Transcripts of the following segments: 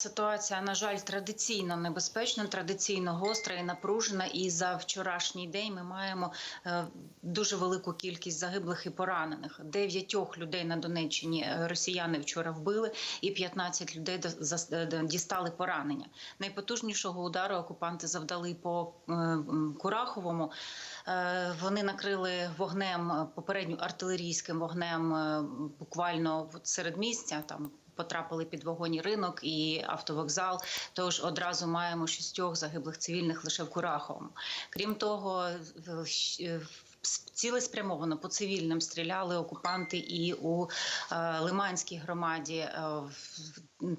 Ситуація, на жаль, традиційно небезпечна, традиційно гостра і напружена. І за вчорашній день ми маємо е, дуже велику кількість загиблих і поранених. Дев'ятьох людей на Донеччині е, росіяни вчора вбили, і 15 людей е, дістали поранення. Найпотужнішого удару окупанти завдали по Кураховому. Вони накрили вогнем попередньо артилерійським вогнем буквально серед місця там. Потрапили під вогонь ринок і автовокзал. Тож одразу маємо шістьох загиблих цивільних лише в Кураховому. Крім того, цілеспрямовано по цивільним стріляли окупанти і у е, Лиманській громаді. Е,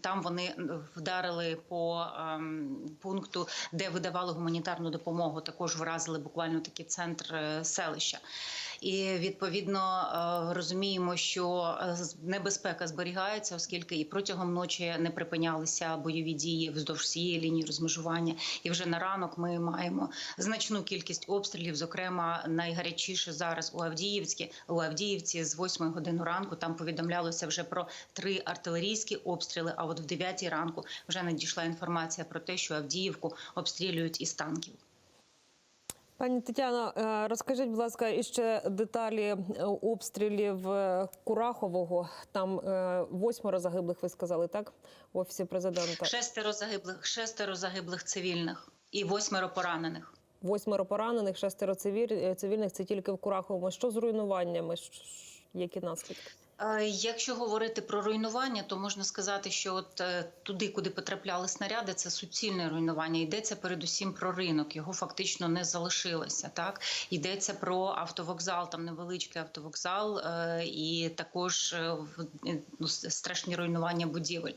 Там вони вдарили по ем, пункту, де видавали гуманітарну допомогу. Також вразили буквально такий центр е, селища. І відповідно розуміємо, що небезпека зберігається, оскільки і протягом ночі не припинялися бойові дії вздовж всієї лінії розмежування. І вже на ранок ми маємо значну кількість обстрілів. Зокрема, найгарячіше зараз у Авдіївській у Авдіївці з 8 години ранку. Там повідомлялося вже про три артилерійські обстріли. А от в 9 ранку вже надійшла інформація про те, що Авдіївку обстрілюють із танків. Пані Тетяно, е, розкажіть, будь ласка, іще деталі е, обстрілів е, Курахового. Там восьмеро загиблих, ви сказали, так? В офісі президента. Шестеро загиблих, шестеро загиблих цивільних і восьмеро поранених. Восьмеро поранених, шестеро е, цивільних. Це тільки в Кураховому. Що з руйнуваннями? Які наслідки? Е, Якщо говорити про руйнування, то можна сказати, що от е, туди, куди потрапляли снаряди, це суцільне руйнування. Йдеться передусім про ринок. Його фактично не залишилося. Так йдеться про автовокзал, там невеличкий автовокзал, е, і також ну, страшні руйнування будівель.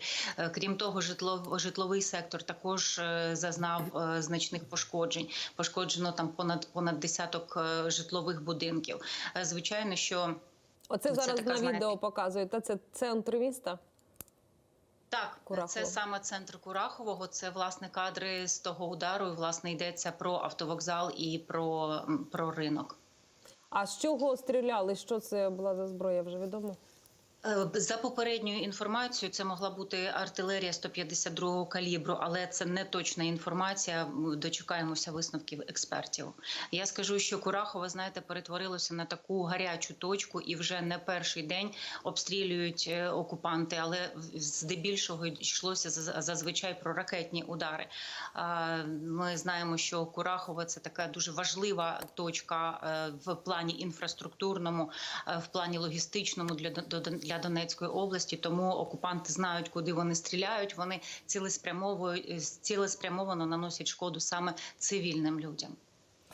Крім того, житло, житловий сектор також зазнав значних пошкоджень. Пошкоджено там понад понад десяток житлових будинків. Звичайно, що Оце Це зараз така, на знаєте- відео показує. Та це центр міста. Так, Курахово. це саме центр Курахового. Це власне кадри з того удару. І, власне йдеться про автовокзал і про, про ринок. А з чого стріляли? Що це була за зброя? Вже відомо? Е, За попередньою інформацією, це могла бути артилерія 152 калібру, але це не точна інформація. Дочекаємося висновків експертів. Я скажу, що Курахове, знаєте, перетворилося на таку гарячу точку, і вже не перший день обстрілюють е, окупанти, але здебільшого йшлося за- зазвичай про ракетні удари. Ми знаємо, що Курахове це така дуже важлива точка е, в плані інфраструктурному, в плані логістичному для Дон- для Донецької області. Тому окупанти знають, куди вони стріляють. Вони цілеспрямовують цілеспрямовано наносять шкоду саме цивільним людям.